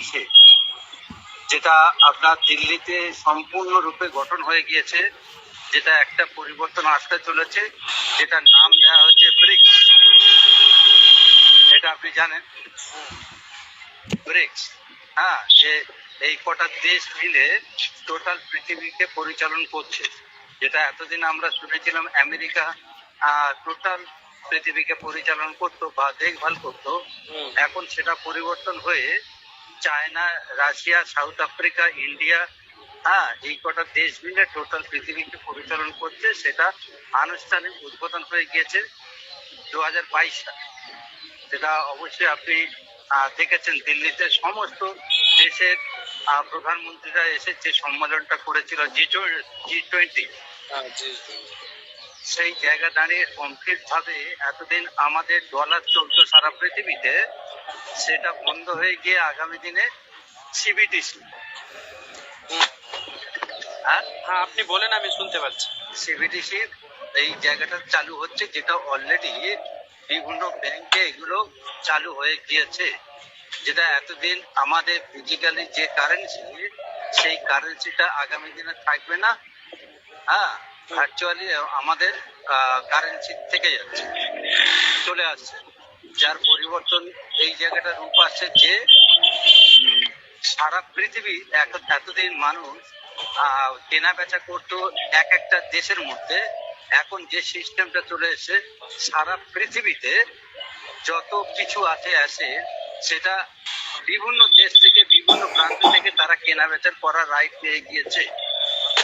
আছে যেটা আপনার দিল্লিতে সম্পূর্ণরূপে গঠন হয়ে গিয়েছে যেটা একটা পরিবর্তন আসতে চলেছে যেটা নাম দেওয়া হচ্ছে ব্রিক্স। এটা আপনি জানেন? ব্রিক্স। হ্যাঁ যে এই কটা দেশ মিলে টোটাল পৃথিবীকে পরিচালন করছে যেটা এতদিন আমরা শুনেছিলাম আমেরিকা টোটাল পৃথিবীকে পরিচালন করতো বা দেখভাল করতো। এখন সেটা পরিবর্তন হয়ে China, Russia, South Africa, India হ্যাঁ এই কটা দেশ মিলে টোটাল পৃথিবীকে পরিচালন করছে, সেটা আনুষ্ঠানিক উদ্বোধন হয়ে গিয়েছে দু হাজার বাইশ সালে সেটা অবশ্যই আপনি দেখেছেন দিল্লিতে সমস্ত দেশের প্রধানমন্ত্রীরা এসে যে সম্মেলনটা করেছিল, জি টোয়েন্টি হ্যাঁ। সেই জায়গা দাঁড়িয়ে কমপ্লিট ভাবে এতদিন আমাদের ডলার চলতো সারা পৃথিবীতে সেটা বন্ধ হয়ে গিয়ে আগামী দিনে সিবিডিসি হ্যাঁ? হ্যাঁ আপনি বলেন আমি শুনতে পাচ্ছি। সিবিডিসির এই জায়গাটা চালু হচ্ছে যেটা অলরেডি বিভিন্ন ব্যাংকে এগুলো চালু হয়ে গিয়েছে। যেটা এতদিন আমাদের ফিজিক্যালি যে কারেন্সি সেই কারেন্সিটা আগামী দিনে থাকবে না। হ্যাঁ? ভার্চুয়ালি আমাদের কারেন্সি থেকে যাচ্ছে, চলে আসছে। যার পরিবর্তন এই জায়গাটা রূপ আসছে যে সারা পৃথিবী এত- এতদিন মানুষ কেনা বেচা করতো এক একটা দেশের মধ্যে। এখন যে সিস্টেমটা চলে এসেছে, সারা পৃথিবীতে যত কিছু আছে আসে সেটা বিভিন্ন দেশ থেকে, বিভিন্ন প্রান্ত থেকে তারা কেনা বেচা করার রাইট পেয়ে গিয়েছে।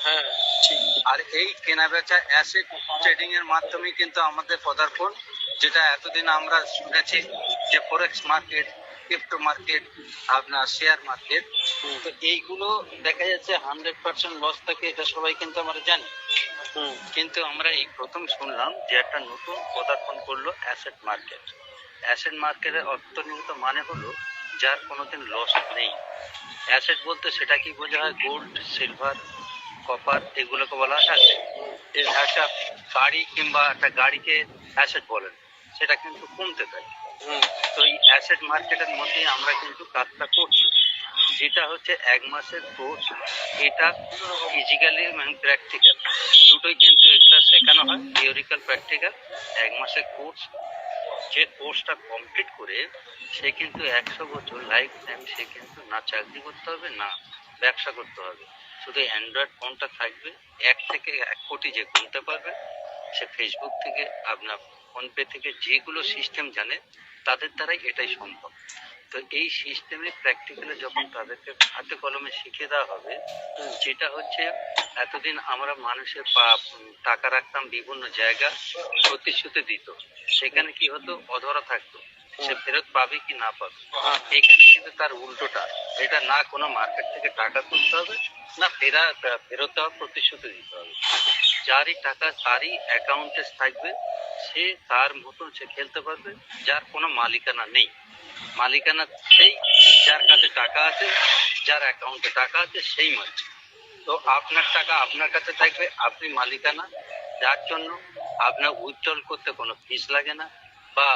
হ্যাঁ ঠিক। আর এই কেনা বেচা অ্যাসেট ট্রেডিং এর মাধ্যমে কিন্তু আমাদের পদার্পণ যেটা এতদিন আমরা শুনেছি যে ফরেক্স মার্কেট ক্রিপ্টো মার্কেট আপনার শেয়ার মার্কেট তো এইগুলো দেখা যাচ্ছে হান্ড্রেড পার্সেন্ট লস থাকে এটা সবাই কিন্তু আমরা জানি। কিন্তু আমরা এই প্রথম শুনলাম যে একটা নতুন পদার্পণ করল অ্যাসেট মার্কেট অ্যাসেট মার্কেটের অর্থনীত মানে হলো যার কোনোদিন লস নেই। অ্যাসেট বলতে সেটা কি বোঝা হয় গোল্ড সিলভার কপার এগুলোকে বলা হয় অ্যাসেট একটা গাড়ি কিংবা একটা গাড়িকে অ্যাসেট বলেন সেটা কিন্তু কমতে থাকে। তো এই অ্যাসেট মার্কেটের মধ্যে আমরা কিন্তু কাজটা করছি। যেটা হচ্ছে এক মাসের কোর্স এটা ফিজিক্যালি এবং প্র্যাকটিক্যাল দুটোই কিন্তু এটা শেখানো হয় থিওরিক্যাল প্র্যাকটিক্যাল এক মাসের কোর্স যে কোর্সটা কমপ্লিট করে সে কিন্তু একশো বছর লাইফ টাইম সে কিন্তু না চাকরি করতে হবে না ব্যবসা করতে হবে। শুধু অ্যান্ড্রয়েড ফোনটা থাকবে এক থেকে এক কোটি যে গুনতে পারবে সে ফেসবুক থেকে আপনার ফোনপে থেকে যেগুলো সিস্টেম জানে তাদের দ্বারাই এটাই সম্ভব। তো এই সিস্টেমে প্র্যাকটিক্যালে যখন তাদেরকে হাতে কলমে শিখিয়ে দেওয়া হবে যেটা হচ্ছে এতদিন আমরা মানুষের পা- টাকা রাখতাম বিভিন্ন জায়গা প্রতিশ্রুতি দিত। সেখানে কি হতো? অধরা থাকতো। সে ফেরত পাবে কি না পাবে। এখানে কিন্তু তার উল্টোটা। এটা না কোনো মার্কেট থেকে টাকা তুলতে হবে, না ফেরা, ফেরত দেওয়ার প্রতিশ্রুতি দিতে হবে। যারই টাকা তারই অ্যাকাউন্টে থাকবে, সে তার মতন সে খেলতে পারবে, যার কোনো মালিকানা নেই। মালিকানা সেই যার কাছে টাকা আছে, যার অ্যাকাউন্টে টাকা আছে, সেই মালিক। তো আপনার টাকা আপনার কাছে থাকবে, আপনি মালিকানা। যার জন্য আপনার উজ্জ্বল করতে কোনো ফিস লাগে না। বা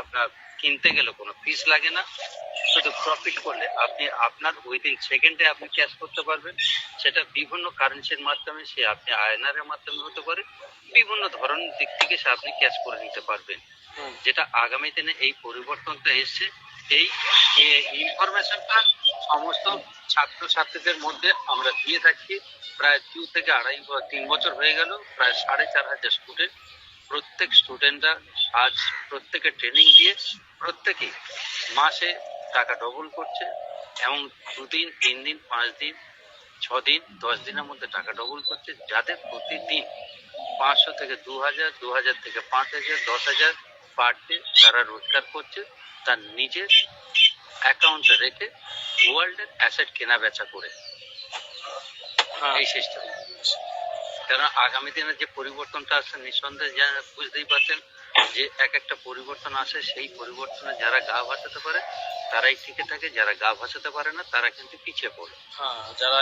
আপনার কিনতে গেলে কোনো ফিস লাগে না। শুধু প্রফিট করলে আপনি আপনার উইদিন সেকেন্ডে আপনি ক্যাশ করতে পারবেন। সেটা বিভিন্ন কারেন্সির মাধ্যমে সে আপনি আয়নারের মাধ্যমে হতে পারে। বিভিন্ন ধরনের দিক থেকে সে আপনি ক্যাশ করে নিতে পারবেন। যেটা আগামী দিনে এই পরিবর্তনটা এসছে। এই ইনফরমেশনটা সমস্ত ছাত্রছাত্রীদের মধ্যে আমরা দিয়ে থাকি। প্রায় দু থেকে আড়াই তিন বছর হয়ে গেল। প্রায় সাড়ে চার হাজার স্টুডেন্ট প্রত্যেক স্টুডেন্টরা আজ প্রত্যেকে ট্রেনিং দিয়ে প্রত্যেকেই মাসে টাকা ডবল করছে এবং দুদিন তিন দিন পাঁচ দিন ছ দিন দশ দিনের মধ্যে টাকা ডবল করছে যাদের প্রতিদিন পাঁচশো থেকে দু হাজার দু হাজার থেকে পাঁচ হাজার দশ হাজার পার ডে তারা রোজগার করছে তার নিজের অ্যাকাউন্টে রেখে ওয়ার্ল্ডের অ্যাসেট কেনা বেচা করে। হ্যাঁ। এই সিস্টেম কারণ আগামী দিনে যে পরিবর্তনটা আসছে নিঃসন্দেহে যা- বুঝতেই পারছেন যে এক একটা পরিবর্তন আসে সেই পরিবর্তনে যারা গা ভাসাতে পারে তারাই টিকে থাকে যারা গা ভাসাতে পারে না তারা কিন্তু পিছিয়ে পড়ে। হ্যাঁ যারা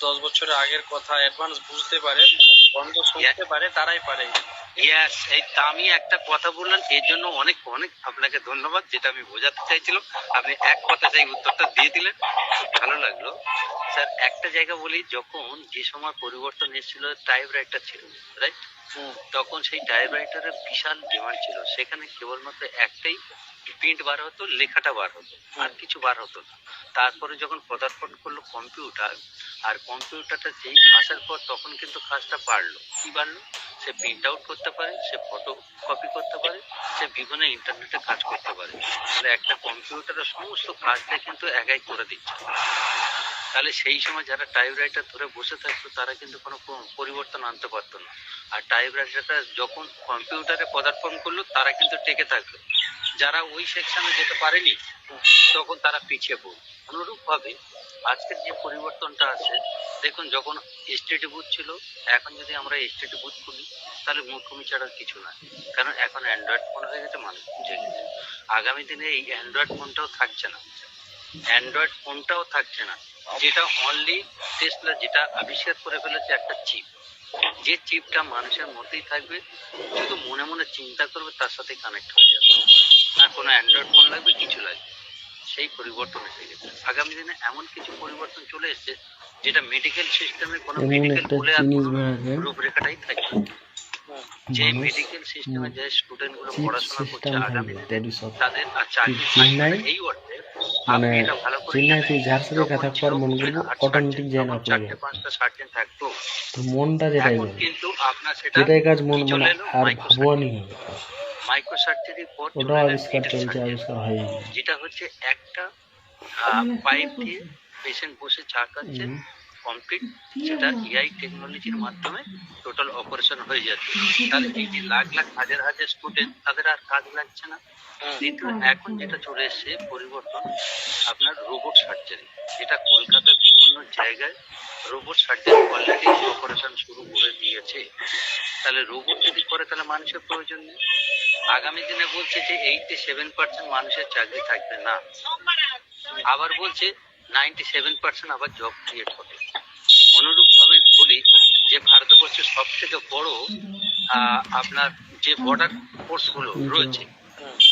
দশ বছরের আগের কথা অ্যাডভান্স বুঝতে পারে বন্ধ শুনতে পারে তারাই পারে। ইয়াস এই আমি একটা কথা বললাম এর জন্য অনেক অনেক আপনাকে ধন্যবাদ যেটা আমি বোঝাতে চাইছিলাম। আপনি এক কথা সেই উত্তরটা দিয়ে দিলেন খুব ভালো লাগল। স্যার একটা জায়গা বলি যখন যে সময় পরিবর্তন এসেছিল টাইপ রাইটার ছিল রাইট তখন সেই টাইপ রাইটারের বিশাল ডিমান্ড ছিল। সেখানে কেবলমাত্র একটাই প্রিন্ট বার হতো, লেখাটা বার হতো, আর কিছু বার হতো না। তারপরে যখন পদার্পণ করল কম্পিউটার আর কম্পিউটারটা যেই আসার পর তখন কিন্তু কাজটা বাড়লো। কি বাড়লো? সে প্রিন্ট আউট করতে পারে, সে ফটো কপি করতে পারে, সে বিভিন্ন ইন্টারনেটে কাজ করতে পারে। তাহলে একটা কম্পিউটারের সমস্ত কাজটা কিন্তু একাই করে দিচ্ছে। তাহলে সেই সময় যারা টাইপ রাইটার ধরে বসে থাকতো, তারা কিন্তু কোনো পরিবর্তন আনতে পারতো না। আর টাইপ রাইটারটা যখন কম্পিউটারে পদার্পণ করল, তারা কিন্তু টেকে থাকল। যারা ওই সেকশনে যেতে পারেনি, তখন তারা পিছিয়ে পড়ল। অনুরূপভাবে আজকের যে পরিবর্তনটা আছে, দেখুন, যখন এসটিডি বুথ ছিল, এখন যদি আমরা এসটিডি বুথ খুলি, তাহলে মুখভূমি ছাড়া কিছু না কারণ এখন অ্যান্ড্রয়েড ফোন হয়ে গেছে, মানুষ বুঝে গেছে। আগামী দিনে এই অ্যান্ড্রয়েড ফোনটাও থাকছে না। অ্যান্ড্রয়েড ফোনটাও থাকছে না। যেটা অনলি টেসলা যেটা আবিষ্কার করে ফেলেছে একটা চিপ যে চিপটা মানুষের মধ্যেই থাকবে শুধু মনে মনে চিন্তা করবে তার সাথে কানেক্ট হয়ে যাবে। না কোনো অ্যান্ড্রয়েড ফোন লাগবে কিছু লাগবে। সেই পরিবর্তন এসে গেছে। আগামী দিনে এমন কিছু পরিবর্তন চলে এসেছে যেটা মেডিকেল সিস্টেমে কোনো মেডিকেল বলে আর রূপরেখাটাই থাকবে যে মেডিকেল সিস্টেমে যে স্টুডেন্ট পড়াশোনা করছে আগামী থাকবে দিনে দ্যাট ইজ অল তাদের আর চাকরি চেন্নাই, থাকবে না। এই অর্থে মানে যার সাথে কথা মন অটোমেটিক তো মনটা যেটাই কিন্তু আপনার সেটা যেটাই কাজ মন মানে আর হবে। পর আবিষ্কার চলছে আবিষ্কার হয়ে যেটা হচ্ছে একটা পাইপ দিয়ে পেশেন্ট বসে চা খাচ্ছে। কমপ্লিট সেটা এআই টেকনোলজির মাধ্যমে টোটাল অপারেশন হয়ে যাচ্ছে। তাহলে এই যে লাখ লাখ হাজার হাজার স্টুডেন্ট তাদের আর কাজ লাগছে না। দ্বিতীয় এখন যেটা চলে এসেছে পরিবর্তন আপনার রোবট সার্জারি যেটা কলকাতার বিভিন্ন জায়গায় রোবট সার্জারি অলরেডি অপারেশন শুরু করে দিয়েছে। তাহলে রোবট যদি করে তাহলে মানুষের প্রয়োজন নেই। আগামী দিনে বলছে যে এইটি সেভেন পার্সেন্ট মানুষের চাকরি থাকবে না। আবার বলছে নাইনটি সেভেন পার্সেন্ট আবার জব ক্রিয়েট হবে। অনুরূপ ভাবে বলি যে ভারতবর্ষের সব থেকে বড় আপনার যে বর্ডার ফোর্সগুলো রয়েছে,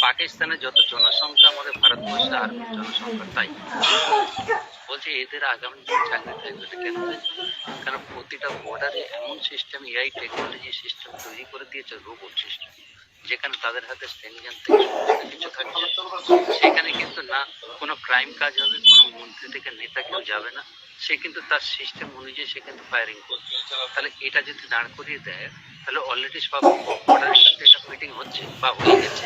পাকিস্তানের যত জনসংখ্যা আমাদের ভারতবর্ষে আর্মির জনসংখ্যা তাই বলছে এদের আগামী চাকরি থাকবে কেন? কারণ প্রতিটা বর্ডারে এমন সিস্টেম এআই টেকনোলজি সিস্টেম তৈরি করে দিয়েছে রোবট সিস্টেম যেখানে তাদের হাতে স্টেনজান থেকে সমস্ত কিছু থাকছে, সেখানে কিন্তু না কোনো ক্রাইম কাজ হবে, কোনো মন্ত্রী থেকে নেতা কেউ যাবে না। সে কিন্তু তার সিস্টেম অনুযায়ী সে কিন্তু ফায়ারিং করবে তাহলে এটা যদি দাঁড় করিয়ে দেয়, তাহলে অলরেডি সব এটা মিটিং হচ্ছে বা হয়ে গেছে।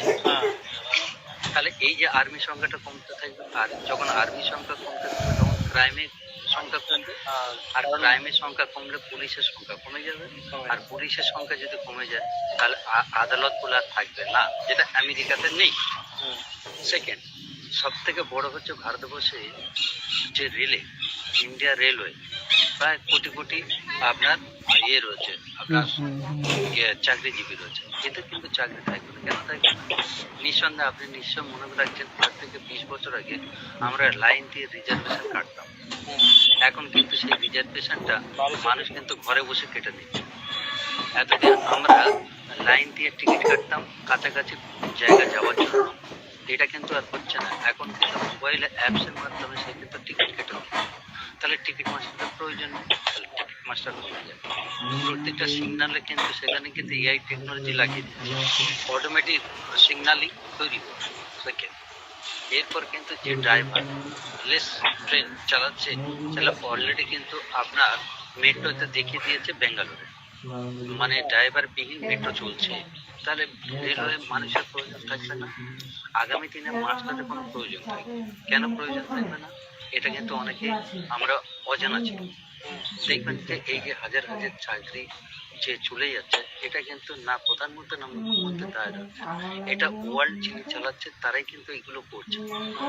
তাহলে এই যে আর্মি সংখ্যাটা কমতে থাকবে, আর যখন আর্মি সংখ্যা কমতে থাকবে, তখন ক্রাইমের সংখ্যা কমবে। আর ক্রাইমের সংখ্যা কমলে পুলিশের সংখ্যা কমে যাবে। আর পুলিশের সংখ্যা যদি কমে যায় তাহলে আদালতগুলো আর থাকবে না। যেটা আমেরিকাতে নেই। সেকেন্ড সব থেকে বড় হচ্ছে ভারতবর্ষে যে রেলে ইন্ডিয়া রেলওয়ে প্রায় কোটি কোটি আপনার ইয়ে রয়েছে আপনার ইয়ে চাকরিজীবী রয়েছে। এতে কিন্তু চাকরি থাকবে কেন থাকবে না নিঃসন্দেহে আপনি নিশ্চয় মনে রাখছেন আজ থেকে বিশ বছর আগে আমরা লাইন দিয়ে রিজার্ভেশন কাটতাম। এখন কিন্তু সেই রিজার্ভেশনটা মানুষ কিন্তু ঘরে বসে কেটে নিচ্ছে এতদিন আমরা লাইন দিয়ে টিকিট কাটতাম, কাছাকাছি জায়গা যাওয়ার জন্য। এটা কিন্তু আর হচ্ছে না। এখন কিন্তু মোবাইলে অ্যাপসের মাধ্যমে সে কিন্তু টিকিট কেটে তাহলে টিকিট মাস্টারের প্রয়োজন নেই। মাস্টার প্রত্যেকটা সিগনালে কিন্তু সেখানে কিন্তু এআই টেকনোলজি লাগিয়ে অটোমেটিক সিগনালই তৈরি সেকেন্ড এরপর কিন্তু যে ড্রাইভার লেস ট্রেন চালাচ্ছে তাহলে অলরেডি কিন্তু আপনার মেট্রোতে দেখিয়ে দিয়েছে বেঙ্গালুরে মানে ড্রাইভার বিহীন মেট্রো চলছে। তাহলে রেলওয়ে মানুষের প্রয়োজন থাকবে না। আগামী দিনে মাস্টারের কোনো প্রয়োজন থাকবে না। কেন প্রয়োজন থাকবে না? এটা কিন্তু অনেকে আমরা অজানা ছিল দেখবেন যে এই যে হাজার হাজার চাকরি যে চলে যাচ্ছে এটা কিন্তু না প্রধানমন্ত্রী না মুখ্যমন্ত্রী তারা যাচ্ছে এটা ওয়ার্ল্ড যিনি চালাচ্ছে তারাই কিন্তু এগুলো করছে।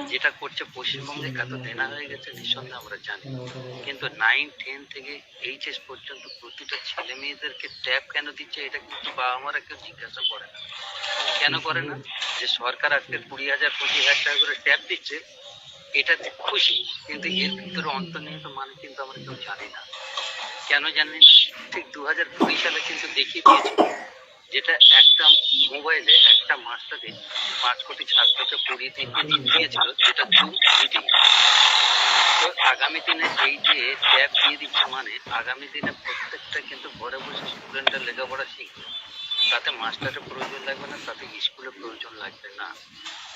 যেটা করছে পশ্চিমবঙ্গে এত দেনা হয়ে গেছে নিঃসন্দেহে আমরা জানি। কিন্তু নাইন টেন থেকে এইচএস পর্যন্ত প্রতিটা ছেলে মেয়েদেরকে ট্যাব কেন দিচ্ছে এটা কিন্তু বাবা মারা কেউ জিজ্ঞাসা করে না। কেন করে না? যে সরকার আজকে কুড়ি হাজার পঁচিশ হাজার টাকা করে ট্যাব দিচ্ছে এটাতে খুশি, কিন্তু এর ভিতরে অন্তর্নিহিত মানে কিন্তু আমরা কেউ জানি না। কেন জানেন ঠিক দু হাজার কুড়ি সালে কিন্তু দেখিয়ে দিয়েছিল যেটা একটা মোবাইলে একটা মাস্টারে পাঁচ কোটি ছাত্রকে পড়িয়ে দিয়ে দিয়েছিল, যেটা জুম মিটিং তো আগামী দিনে এই যে ট্যাব দিয়ে দিচ্ছে মানে আগামী দিনে প্রত্যেকটা কিন্তু ঘরে বসে স্টুডেন্টরা লেখাপড়া শিখবে। তাতে মাস্টারের প্রয়োজন লাগবে না, তাতে স্কুলের প্রয়োজন লাগবে না।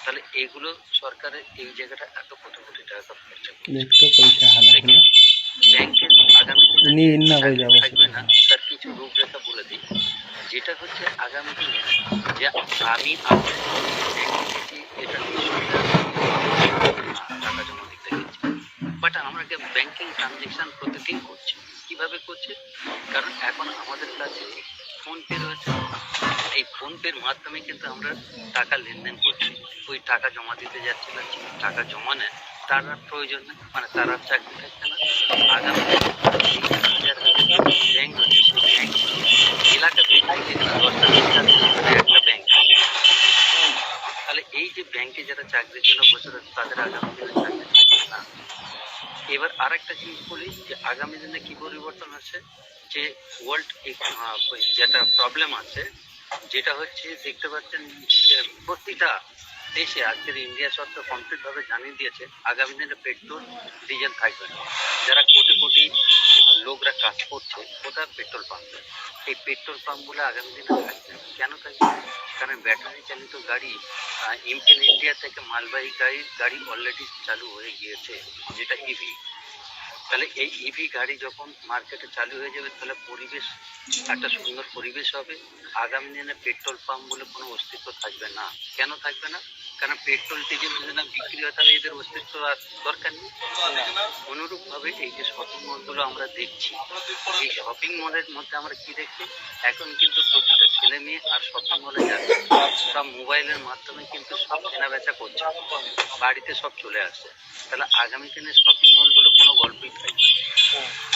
তাহলে এইগুলো সরকারের এই জায়গাটা এত কোটি কোটি টাকা খরচা পয়সা হালাগুলো ব্যাংকের আগামী দিনে না হয়ে যাব থাকবে না তার কিছু রূপরেখা বলে দিই। যেটা হচ্ছে আগামী দিনে যে আমি এটা টাকা জমা দিতে গেছি। বাট আমরা ব্যাংকিং ট্রানজেকশন প্রতিদিন করছি। কীভাবে করছে? কারণ এখন আমাদের কাছে ফোন পে রয়েছে। এই ফোন পের মাধ্যমে কিন্তু আমরা টাকা লেনদেন করছি। ওই টাকা জমা দিতে যাচ্ছি না টাকা জমা নেয়। তার আর প্রয়োজন নেই মানে তার আর চাকরি থাকছে না। আগামী ব্যাংক একটা ব্যাংক তাহলে এই যে ব্যাংকে যারা চাকরির জন্য বসে রয়েছে, তাদের আগামী দিনে চাকরি থাকবে না। এবার আরেকটা জিনিস বলি, যে আগামী দিনে কি পরিবর্তন আছে যে ওয়ার্ল্ড যেটা প্রবলেম আছে, যেটা হচ্ছে, দেখতে পাচ্ছেন যে প্রতিটা দেশে আজকের ইন্ডিয়া সরকার কমপ্লিট ভাবে জানিয়ে দিয়েছে, আগামী দিনে পেট্রোল, ডিজেল থাকবে যারা কোটি কোটি লোকরা কাজ করছে কোথায় পেট্রোল পাম্প? এই পেট্রোল পাম্পগুলো আগামী দিনে থাকবে। কেন থাকবে? কারণ ব্যাটারি চালিত গাড়ি ইন ইন্ডিয়া থেকে মালবাহী গাড়ি গাড়ি অলরেডি চালু হয়ে গিয়েছে, যেটা ইভি তাহলে এই ইভি গাড়ি যখন মার্কেটে চালু হয়ে যাবে, তাহলে পরিবেশ, একটা সুন্দর পরিবেশ হবে। আগামী দিনে পেট্রোল পাম্প বলে কোনো অস্তিত্ব থাকবে না। কেন থাকবে না? কারণ পেট্রোল ডিজেল যদি না বিক্রি হয়, তাহলে এদের অস্তিত্ব আর দরকার নেই। অনুরূপ ভাবে এই যে শপিং মলগুলো আমরা দেখছি, এই শপিং মলের মধ্যে আমরা কি দেখছি? এখন কিন্তু প্রতিটা ছেলে মেয়ে আর শপিং মলে যাচ্ছে সব মোবাইলের মাধ্যমে কিন্তু সব কেনা বেচা করছে। বাড়িতে সব চলে আসছে। তাহলে আগামী দিনে শপিং মলগুলো কোনো গল্পই থাকবে না।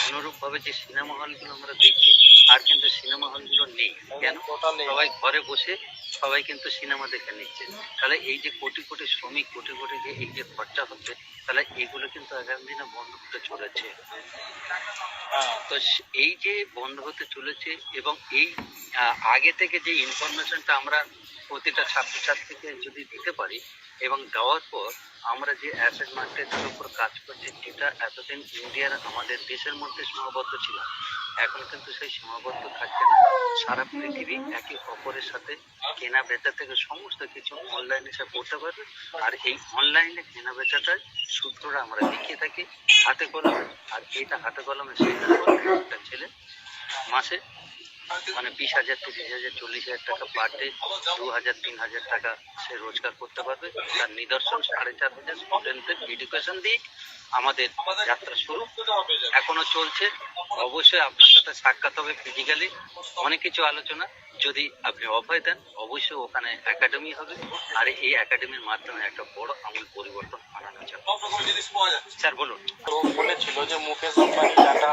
অনুরূপ ভাবে যে সিনেমা হলগুলো আমরা দেখছি আর কিন্তু সিনেমা হলগুলো নেই। কেন? সবাই ঘরে বসে সবাই কিন্তু সিনেমা দেখে নিচ্ছে। তাহলে এই যে কোটি কোটি শ্রমিক কোটি কোটি যে এই যে খরচা হচ্ছে তাহলে এগুলো কিন্তু আগামী দিনে বন্ধ হতে চলেছে। তো এই যে বন্ধ হতে চলেছে এবং এই আহ, আগে থেকে যে ইনফরমেশনটা আমরা প্রতিটা ছাত্রছাত্রীকে যদি দিতে পারি এবং দেওয়ার পর আমরা যে অ্যাসেট মার্কেটের উপর কাজ করছি যেটা এতদিন ইন্ডিয়ার আমাদের দেশের মধ্যে সীমাবদ্ধ ছিল। এখন কিন্তু সেই সীমাবদ্ধ থাকছে না। সারা পৃথিবী একে অপরের সাথে কেনা বেচা থেকে সমস্ত কিছু অনলাইনে সে করতে পারবে। আর এই অনলাইনে কেনা বেচাটার সূত্রটা আমরা দেখিয়ে থাকি হাতে কলমে। আর এটা হাতে কলমে পর একটা ছেলে মাসে মানে বিশ হাজার তিরিশ হাজার চল্লিশ হাজার টাকা পার ডে দু হাজার তিন হাজার টাকা সে রোজগার করতে পারবে। তার নিদর্শন সাড়ে চার হাজার স্টুডেন্টদের এডুকেশন দিয়ে আমাদের যাত্রা শুরু। এখনও চলছে। অবশ্যই আপনার সাথে সাক্ষাৎ হবে ফিজিক্যালি অনেক কিছু আলোচনা। যদি আপনি অভয় দেন অবশ্যই ওখানে একাডেমি হবে। আর এই একাডেমির মাধ্যমে একটা বড় আমূল পরিবর্তন আনানো যাবে। স্যার বলুন। তো বলেছিল যে মুকেশ আম্বানি টাটা